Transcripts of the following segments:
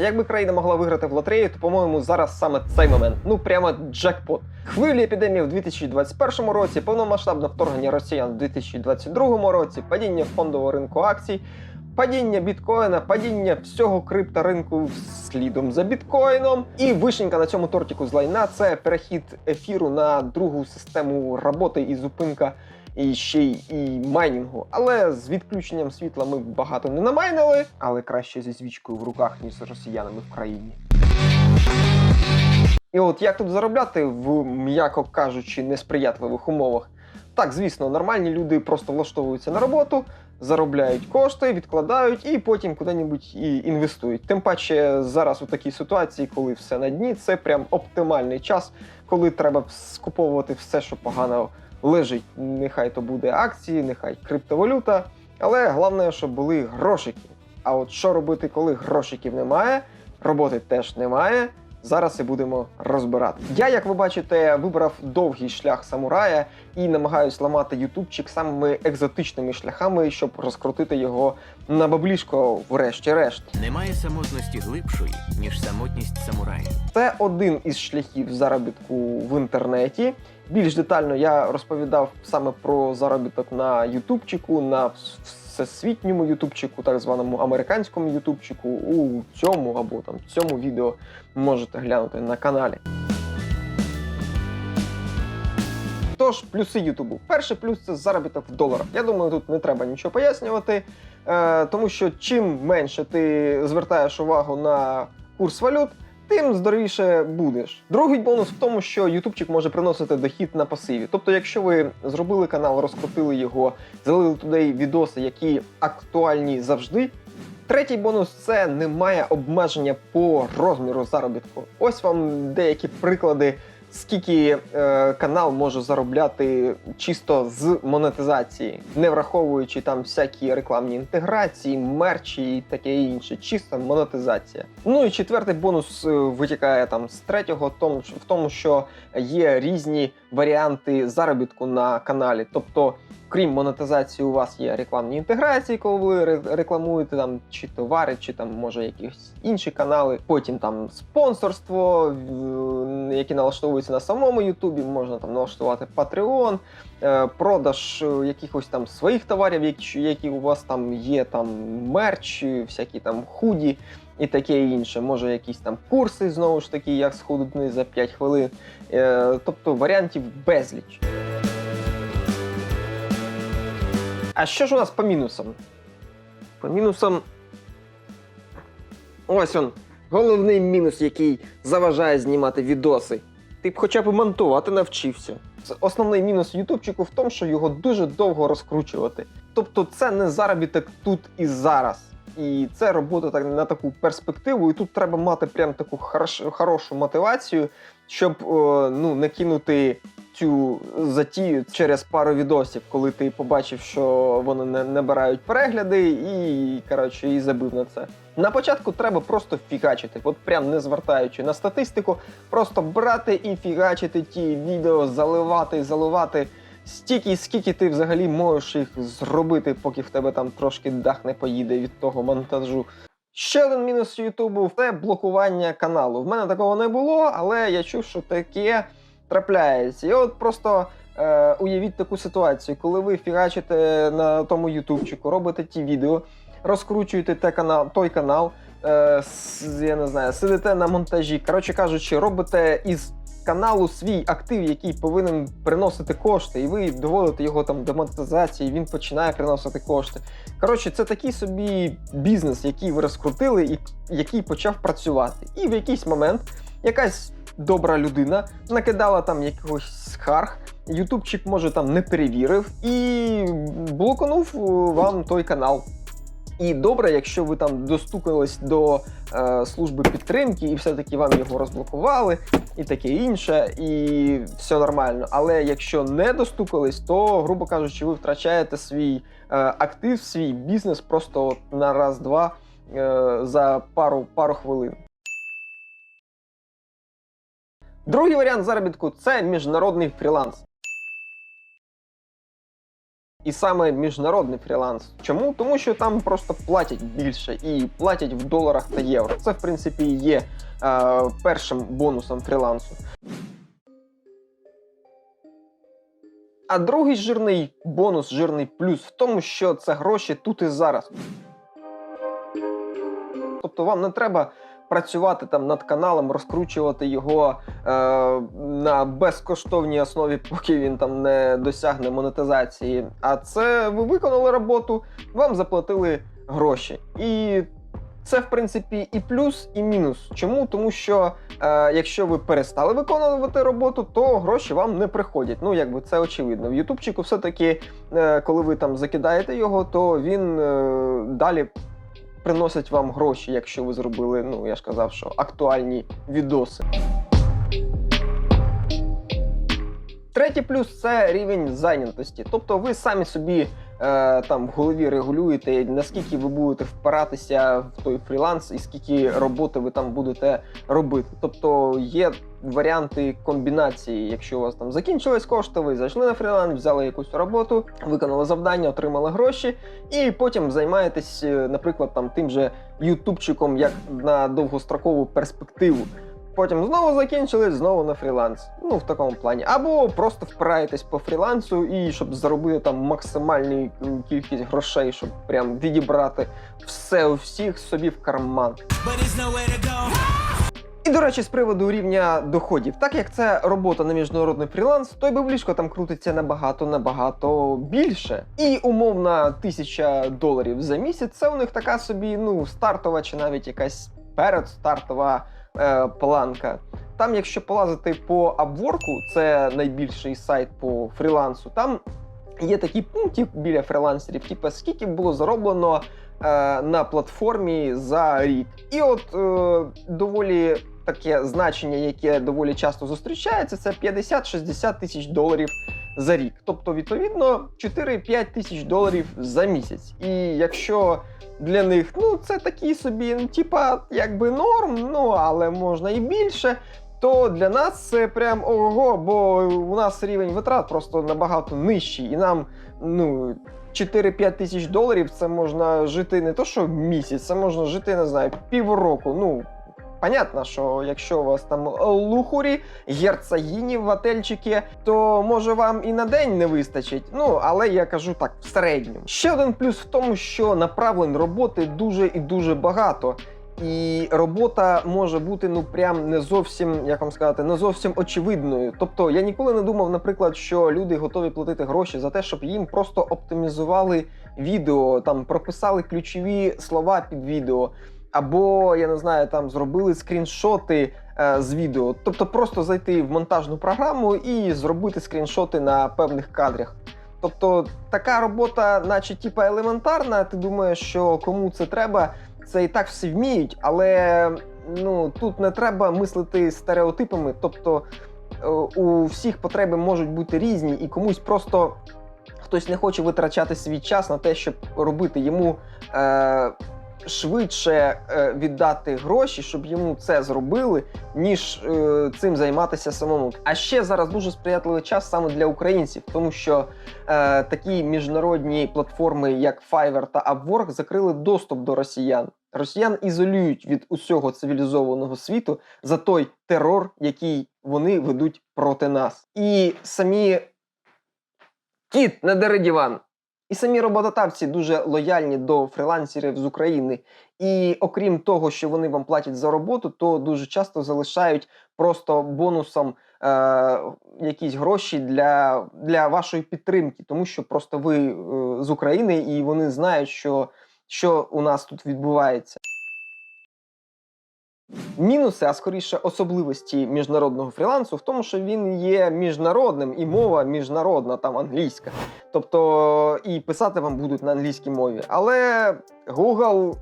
Якби країна могла виграти в лотерею, то по-моєму зараз саме цей момент. Ну прямо джекпот. Хвилі епідемії в 2021 році, повномасштабне вторгнення росіян в 2022 році, падіння фондового ринку акцій, падіння біткоїна, падіння всього крипторинку слідом за біткоїном. І вишенька на цьому тортику з лайна це перехід ефіру на другу систему роботи і зупинка. І ще й і майнінгу. Але з відключенням світла ми багато не намайнили, але краще зі свічкою в руках, ніж з росіянами в країні. І от як тут заробляти в, м'яко кажучи, несприятливих умовах? Так, звісно, нормальні люди просто влаштовуються на роботу, заробляють кошти, відкладають і потім куди-небудь і інвестують. Тим паче зараз у такій ситуації, коли все на дні, це прям оптимальний час, коли треба скуповувати все, що погано лежить. Нехай то буде акції, нехай криптовалюта. Але головне, щоб були грошики. А от що робити, коли грошиків немає, роботи теж немає. Зараз і будемо розбирати. Я, як ви бачите, вибрав довгий шлях самурая і намагаюсь ламати ютубчик самими екзотичними шляхами, щоб розкрутити його на баблішко, врешті-решт. Немає самотності глибшої, ніж самотність самурая. Це один із шляхів заробітку в інтернеті. Більш детально я розповідав саме про заробіток на Ютубчику, на всесвітньому Ютубчику, так званому американському Ютубчику. У цьому або там цьому відео можете глянути на каналі. Тож, плюси Ютубу. Перший плюс це заробіток в доларах. Я думаю, тут не треба нічого пояснювати, е, тому що чим менше ти звертаєш увагу на курс валют, тим здоровіше будеш. Другий бонус в тому, що ютубчик може приносити дохід на пасиві. Тобто, якщо ви зробили канал, розкрутили його, залили туди відоси, які актуальні завжди. Третій бонус це немає обмеження по розміру заробітку. Ось вам деякі приклади, скільки е, канал може заробляти чисто з монетизації, не враховуючи там всякі рекламні інтеграції, мерчі і таке інше. Чиста монетизація. Ну і четвертий бонус е, витікає там з третього, в тому, що є різні варіанти заробітку на каналі. Тобто, крім монетизації, у вас є рекламні інтеграції, коли ви рекламуєте там чи товари, чи там може якісь інші канали. Потім там спонсорство, які налаштовуються на самому Ютубі. Можна там налаштувати Patreon, е, продаж е, якихось там своїх товарів, які, у вас там є, там мерч, всякі там худі. І таке інше, може якісь там курси, знову ж таки, як схуднути за 5 хвилин. Е, тобто варіантів безліч. А що ж у нас по мінусам? По мінусам. Ось он. Головний мінус, який заважає знімати відоси. Ти б хоча б монтувати навчився. Основний мінус Ютубчику в тому, що його дуже довго розкручувати. Тобто це не заробіток тут і зараз. І це робота так, на таку перспективу, і тут треба мати прям таку хорош, хорошу мотивацію, щоб е, ну, не кинути цю затію через пару відосів, коли ти побачив, що вони не набирають перегляди, і коротше, і забив на це. На початку треба просто фігачити, от прям не звертаючи на статистику, просто брати і фігачити ті відео, заливати, заливати. Стільки, скільки ти взагалі можеш їх зробити, поки в тебе там трошки дах не поїде від того монтажу. Ще один мінус Ютубу це блокування каналу. В мене такого не було, але я чув, що таке трапляється. І от просто е, уявіть таку ситуацію, коли ви фігачите на тому ютубчику, робите ті відео, розкручуєте те канал, той канал, е, я не знаю, сидите на монтажі. Коротше кажучи, робите із каналу свій актив, який повинен приносити кошти, і ви доводите його там до монетизації, він починає приносити кошти. Коротше, це такий собі бізнес, який ви розкрутили і який почав працювати. І в якийсь момент якась добра людина накидала там якогось скарг, ютубчик може там не перевірив і блоканув е, вам той канал. І добре, якщо ви там достукались до е, служби підтримки, і все-таки вам його розблокували, і таке інше, і все нормально. Але якщо не достукались, то, грубо кажучи, ви втрачаєте свій е, актив, свій бізнес просто от на раз-два е, за пару, пару хвилин. Другий варіант заробітку це міжнародний фріланс. І саме міжнародний фріланс. Чому? Тому що там просто платять більше і платять в доларах та євро. Це, в принципі, є е, першим бонусом фрілансу. А другий жирний бонус, жирний плюс в тому, що це гроші тут і зараз. Тобто вам не треба працювати там над каналом, розкручувати його е, на безкоштовній основі, поки він там не досягне монетизації. А це ви виконали роботу, вам заплатили гроші. І це, в принципі, і плюс, і мінус. Чому? Тому що е, якщо ви перестали виконувати роботу, то гроші вам не приходять. Ну, якби це очевидно. В Ютубчику все-таки, е, коли ви там закидаєте його, то він е, далі приносить вам гроші, якщо ви зробили, ну я ж казав, що актуальні відоси. Третій плюс це рівень зайнятості. Тобто ви самі собі е, там в голові регулюєте, наскільки ви будете впиратися в той фріланс і скільки роботи ви там будете робити. Тобто є варіанти комбінації. Якщо у вас там закінчились кошти, ви зайшли на фріланс, взяли якусь роботу, виконали завдання, отримали гроші, і потім займаєтесь, е, наприклад, там тим же ютубчиком як на довгострокову перспективу. Потім знову закінчили, знову на фріланс. Ну, в такому плані. Або просто впираєтесь по фрілансу і щоб заробити там максимальну кількість грошей, щоб прям відібрати все у всіх собі в карман. І, до речі, з приводу рівня доходів, так як це робота на міжнародний фріланс, то й баблішко там крутиться набагато набагато більше. І умовна тисяча доларів за місяць це у них така собі ну стартова чи навіть якась передстартова е, планка. Там, якщо полазити по Upwork, це найбільший сайт по фрілансу, там є такий пунктик біля фрілансерів, типу скільки було зароблено е, на платформі за рік. І от е, доволі таке значення, яке доволі часто зустрічається, це 50-60 тисяч доларів за рік. Тобто, відповідно, 4-5 тисяч доларів за місяць. І якщо для них ну це такі собі, ну, типа, якби норм, ну але можна і більше. То для нас це прям ого, бо у нас рівень витрат просто набагато нижчий, і нам ну 4-5 тисяч доларів це можна жити не то, що місяць, це можна жити, не знаю, півроку. Ну понятно, що якщо у вас там лухурі, герцогині в готельчики, то може вам і на день не вистачить. Ну але я кажу так, в середньому. Ще один плюс в тому, що направлень роботи дуже і дуже багато. І робота може бути ну прям не зовсім, як вам сказати, не зовсім очевидною. Тобто я ніколи не думав, наприклад, що люди готові платити гроші за те, щоб їм просто оптимізували відео, там прописали ключові слова під відео, або я не знаю, там зробили скріншоти е, з відео. Тобто просто зайти в монтажну програму і зробити скріншоти на певних кадрах. Тобто така робота, наче типа елементарна. Ти думаєш, що кому це треба, це і так всі вміють, але ну тут не треба мислити стереотипами. Тобто е, у всіх потреби можуть бути різні, і комусь просто хтось не хоче витрачати свій час на те, щоб робити йому. Е, Швидше е, віддати гроші, щоб йому це зробили, ніж е, цим займатися самому. А ще зараз дуже сприятливий час саме для українців, тому що е, такі міжнародні платформи, як Fiverr та Upwork, закрили доступ до росіян. Росіян ізолюють від усього цивілізованого світу за той терор, який вони ведуть проти нас. І самі кіт, не дери диван. І самі роботодавці дуже лояльні до фрілансерів з України. І окрім того, що вони вам платять за роботу, то дуже часто залишають просто бонусом е, якісь гроші для, для вашої підтримки, тому що просто ви е, з України і вони знають, що, що у нас тут відбувається. Мінуси, а скоріше особливості міжнародного фрілансу в тому, що він є міжнародним і мова міжнародна, там англійська. Тобто і писати вам будуть на англійській мові. Але Google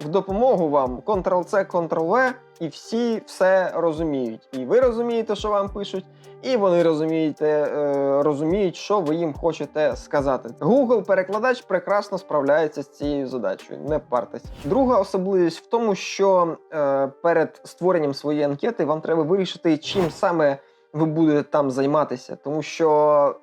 в допомогу вам Ctrl-C, Ctrl-V, і всі все розуміють. І ви розумієте, що вам пишуть, і вони розумієте, е, розуміють, що ви їм хочете сказати. Google-перекладач прекрасно справляється з цією задачею, не партесь. Друга особливість в тому, що е, перед створенням своєї анкети вам треба вирішити, чим саме ви будете там займатися, тому що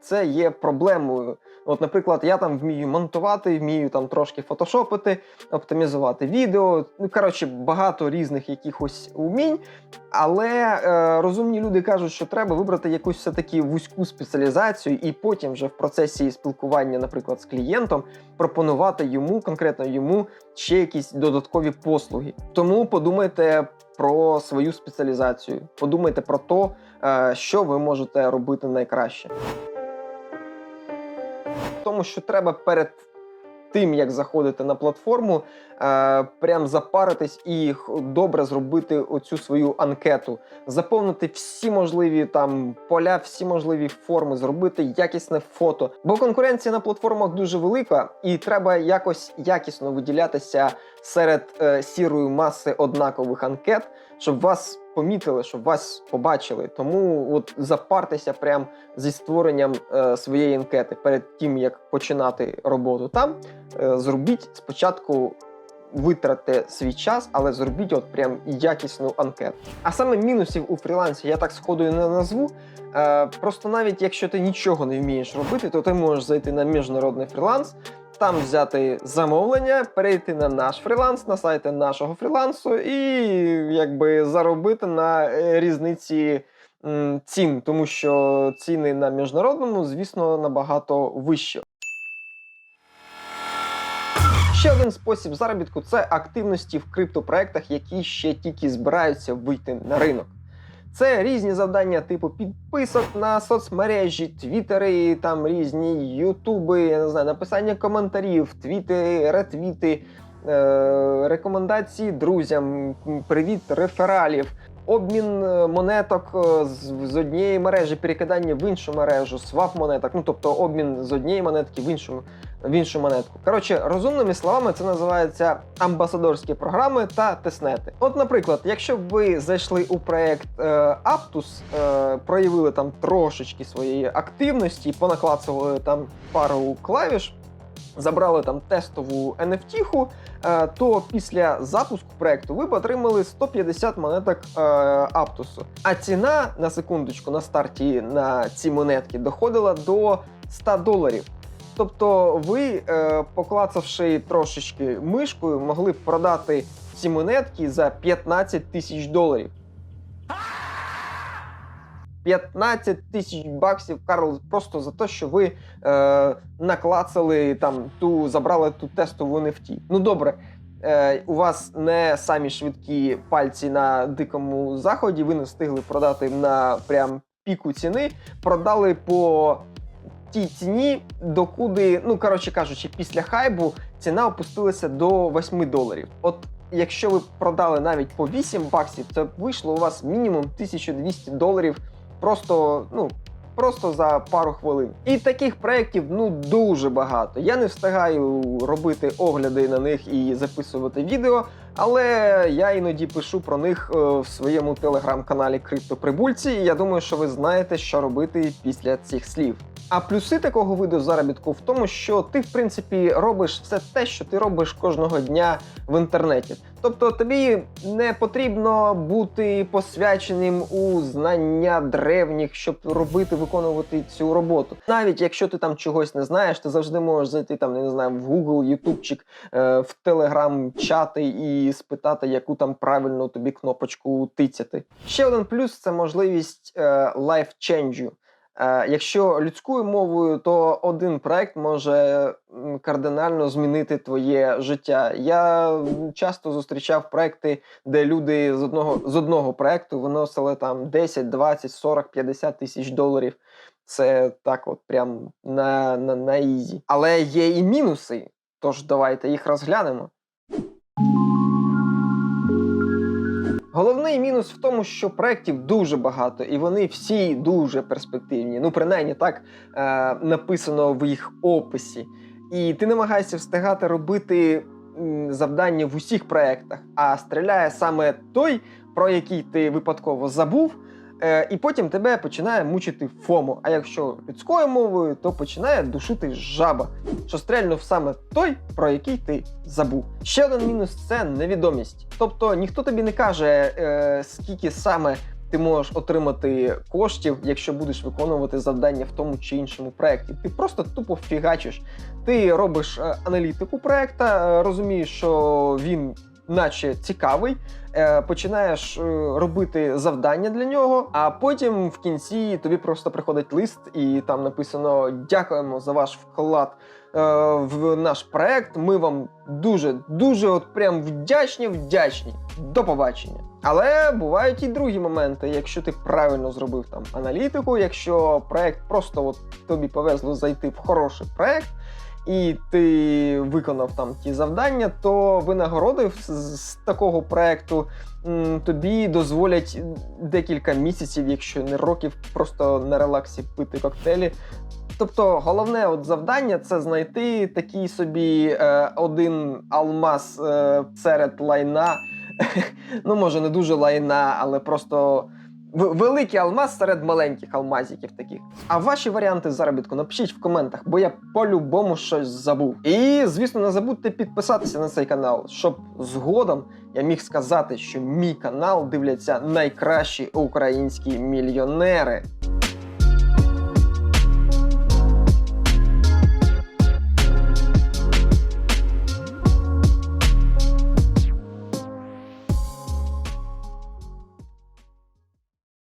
це є проблемою. От, наприклад, я там вмію монтувати, вмію там трошки фотошопити, оптимізувати відео. Ну, коротше, багато різних якихось умінь. Але е, розумні люди кажуть, що треба вибрати якусь все-таки вузьку спеціалізацію, і потім вже в процесі спілкування, наприклад, з клієнтом, пропонувати йому, конкретно йому, ще якісь додаткові послуги. Тому подумайте про свою спеціалізацію, подумайте про те, що ви можете робити найкраще. Тому що треба перед тим, як заходити на платформу, е, прям запаритись і добре зробити оцю свою анкету, заповнити всі можливі там поля, всі можливі форми, зробити якісне фото. Бо конкуренція на платформах дуже велика, і треба якось якісно виділятися серед е, сірої маси однакових анкет, щоб вас помітили, щоб вас побачили. Тому от запартеся прям зі створенням е, своєї анкети перед тим, як починати роботу там. Е, зробіть спочатку. Витратьте свій час, але зробіть от прям якісну анкету. А саме мінусів у фрілансі я так сходу і не назву. Е, просто навіть якщо ти нічого не вмієш робити, то ти можеш зайти на міжнародний фріланс, там взяти замовлення, перейти на наш фріланс, на сайти нашого фрілансу і якби заробити на е, різниці цін, тому що ціни на міжнародному, звісно, набагато вищі. Ще один спосіб заробітку це активності в криптопроектах, які ще тільки збираються вийти на ринок. Це різні завдання, типу підписок на соцмережі, твіттери, там різні ютуби, я не знаю, написання коментарів, твіти, ретвіти, е- рекомендації друзям, привіт рефералів, обмін е, монеток е, з, однієї мережі, перекидання в іншу мережу, свап монеток, ну тобто обмін з однієї монетки в іншу в іншу монетку. Коротше, розумними словами, це називається амбасадорські програми та теснети. От, наприклад, якщо б ви зайшли у проект е, Aptus, е, проявили там трошечки своєї активності, понаклацували там пару клавіш. Забрали там тестову NFT-ху, е, то після запуску проекту ви б отримали 150 монеток е, Аптусу. А ціна на секундочку на старті на ці монетки доходила до 100 доларів. Тобто ви, е, поклацавши трошечки мишкою, могли б продати ці монетки за 15 тисяч доларів. 15 тисяч баксів, Карл, просто за те, що ви е, наклацали там ту, забрали ту тестову NFT. Ну добре, е, у вас не самі швидкі пальці на дикому заході, ви не встигли продати на прям піку ціни, продали по тій ціні, докуди, ну коротше кажучи, після хайбу ціна опустилася до 8 доларів. От якщо ви продали навіть по 8 баксів, це вийшло у вас мінімум 1200 доларів просто, ну. Просто за пару хвилин. І таких проєктів ну дуже багато. Я не встигаю робити огляди на них і записувати відео, але я іноді пишу про них е, в своєму телеграм-каналі Криптоприбульці. І я думаю, що ви знаєте, що робити після цих слів. А плюси такого виду заробітку в тому, що ти, в принципі, робиш все те, що ти робиш кожного дня в інтернеті. Тобто тобі не потрібно бути посвяченим у знання древніх, щоб робити, виконувати цю роботу. Навіть якщо ти там чогось не знаєш, ти завжди можеш зайти там, не знаю, в Google, Ютубчик, е, в Telegram чати і спитати, яку там правильно тобі кнопочку тицяти. Ще один плюс це можливість лайфченджу. Е, Якщо людською мовою, то один проект може кардинально змінити твоє життя. Я часто зустрічав проекти, де люди з одного з одного проекту виносили там 10, 20, 40, 50 тисяч доларів. Це так, от прям на, на, на ізі. Але є і мінуси. Тож давайте їх розглянемо. Головний мінус в тому, що проєктів дуже багато, і вони всі дуже перспективні. Ну, принаймні, так е, написано в їх описі. І ти намагаєшся встигати робити завдання в усіх проєктах, а стріляє саме той, про який ти випадково забув. Е, і потім тебе починає мучити ФОМО. А якщо людською мовою, то починає душити жаба, що стрельнув саме той, про який ти забув. Ще один мінус це невідомість. Тобто ніхто тобі не каже, е, скільки саме ти можеш отримати коштів, якщо будеш виконувати завдання в тому чи іншому проєкті. Ти просто тупо фігачиш. Ти робиш е, аналітику проєкта, е, розумієш, що він. Наче цікавий, е, починаєш е, робити завдання для нього, а потім в кінці тобі просто приходить лист, і там написано: Дякуємо за ваш вклад е, в наш проект. Ми вам дуже, дуже от прям вдячні, вдячні. До побачення. Але бувають і другі моменти, якщо ти правильно зробив там аналітику, якщо проект просто от тобі повезло зайти в хороший проект. І ти виконав там ті завдання, то винагороди з, такого проекту тобі дозволять декілька місяців, якщо не років, просто на релаксі пити коктейлі. Тобто головне от завдання це знайти такий собі е, один алмаз е, серед лайна. ну, може, не дуже лайна, але просто великий алмаз серед маленьких алмазиків таких. А ваші варіанти заробітку напишіть в коментах, бо я по-любому щось забув. І, звісно, не забудьте підписатися на цей канал, щоб згодом я міг сказати, що мій канал дивляться найкращі українські мільйонери.